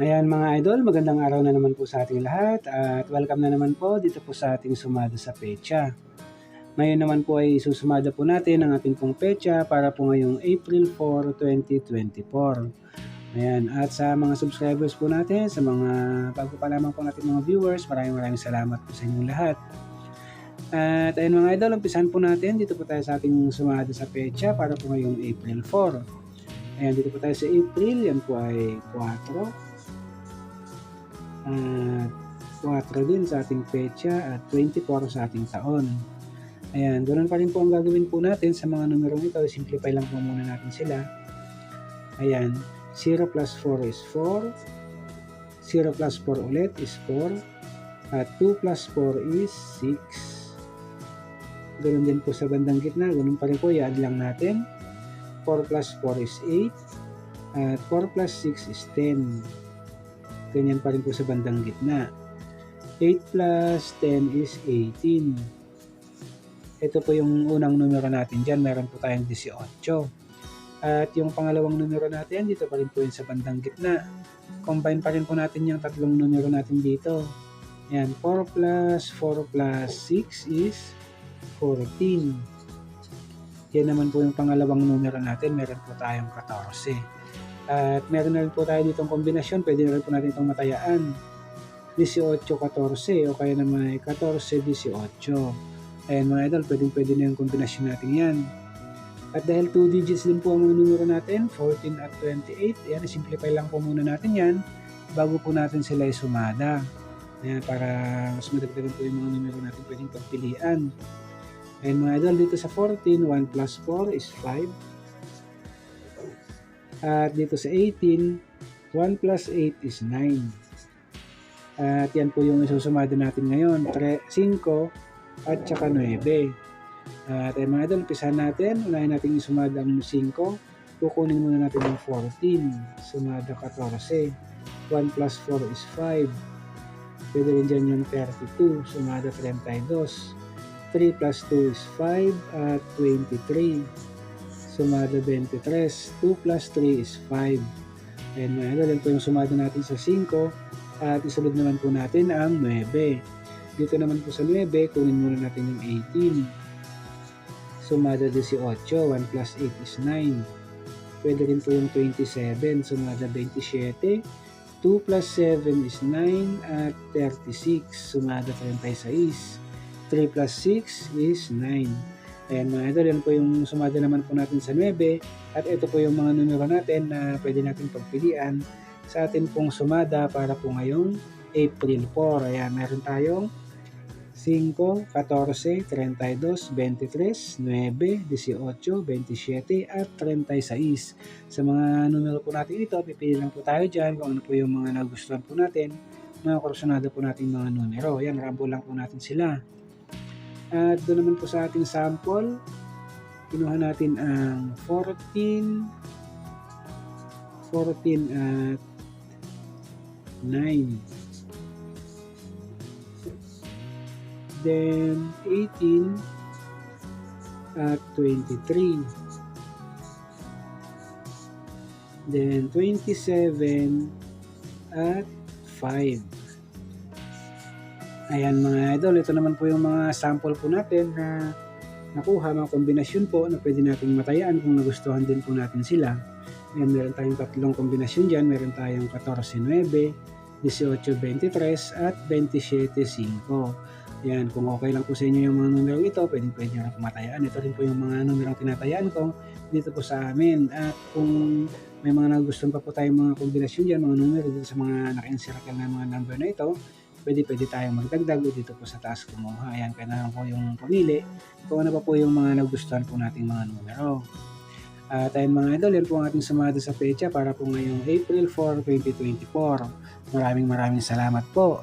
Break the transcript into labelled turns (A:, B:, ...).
A: Ayan mga idol, magandang araw na naman po sa ating lahat at welcome na naman po dito po sa ating sumada sa pecha. Ngayon naman po ay susumada po natin ang ating pong pecha para po ngayong April 4, 2024. Ayan, at sa mga subscribers po natin, sa mga bago pa lamang po natin mga viewers, maraming maraming salamat po sa inyong lahat. At ayun mga idol, umpisan po natin. Dito po tayo sa ating sumada sa pecha para po ngayong April 4. Ayan, dito po tayo sa April. Yan po ay 4. At 4 din sa ating pecha at 24 sa ating taon. Ayan, ganoon pa rin po ang gagawin po natin sa mga numero ito. Simplify lang po muna natin sila. Ayan, 0 plus 4 is 4. 0 plus 4 ulit is 4. At 2 plus 4 is 6. Ganun din po sa bandang gitna. Ganun pa rin po. I-add lang natin. 4 plus 4 is 8. At 4 plus 6 is 10. Ganyan pa rin po sa bandang gitna. 8 plus 10 is 18. Ito po yung unang numero natin dyan. Meron po tayong 18. At yung pangalawang numero natin, dito pa rin po yun sa bandang gitna. Combine pa rin po natin yung tatlong numero natin dito. Yan, 4 plus 4 plus 6 is 14. Yan naman po yung pangalawang numero natin. Meron po tayong 14. At meron na rin po tayo ditong kombinasyon. Pwede na rin po natin itong matayaan. 18-14 o kaya naman 14-18. Ayan mga idol, pwede, pwede na yung kombinasyon natin yan. At dahil 2 digits din po ang mga numero natin, 14 at 28, ayan, simplify lang po muna natin yan bago po natin sila isumada. Ayan, para mas madagdagan po yung mga numero natin pwedeng pagpilian. Ayan mga idol, dito sa 14, 1 plus 4 is 5. At dito sa 18, 1 plus 8 is 9. At yan po yung isusumado natin ngayon. 3, 5 at saka 9. At ay mga idol, umpisa natin. Unahin natin isumada ang 5. Kukunin muna natin ang 14. Sumada 14. 1 plus 4 is 5. Pwede rin dyan yung 32. Sumada 32. 3 plus 2 is 5 at 23 sumada 23. 2 plus 3 is 5. And idol, yan po yung sumada natin sa 5. At isunod naman po natin ang 9. Dito naman po sa 9, kunin muna natin yung 18. Sumada 18. 1 plus 8 is 9. Pwede rin po yung 27. Sumada 27. 2 plus 7 is 9 at 36. Sumada 36. 3 plus 6 is 9. Ayan mga idol, yan po yung sumada naman po natin sa 9 at ito po yung mga numero natin na pwede natin pagpilian sa atin pong sumada para po ngayong April 4. Ayan, meron tayong 5, 14, 32, 23, 9, 18, 27 at 36. Sa mga numero po natin ito, pipili lang po tayo dyan kung ano po yung mga nagustuhan po natin, mga kursunado po natin mga numero. Ayan, rambo lang po natin sila. At doon naman po sa ating sample, kinuha natin ang 14, 14 at 9. Then 18 at 23. Then 27 at 5. Ayan mga idol, ito naman po yung mga sample po natin na nakuha, mga kombinasyon po na pwede natin matayaan kung nagustuhan din po natin sila. Ayan, meron tayong tatlong kombinasyon dyan. Meron tayong 14-9, 18-23 at 27-5. Ayan, kung okay lang po sa inyo yung mga numero ito, pwede pwede nyo na pumatayaan. Ito rin po yung mga numero tinatayaan ko dito po sa amin. At kung may mga nagustuhan pa po tayong mga kombinasyon dyan, mga numero dito sa mga naka-encircle na mga number na ito, pwede pwede tayong magdagdag dito po sa task kumuha. Ayan, kailangan po yung pumili kung ano pa po yung mga nagustuhan po nating mga numero. At ayun mga idol, yan po ang ating sumada sa pecha para po ngayong April 4, 2024. Maraming maraming salamat po.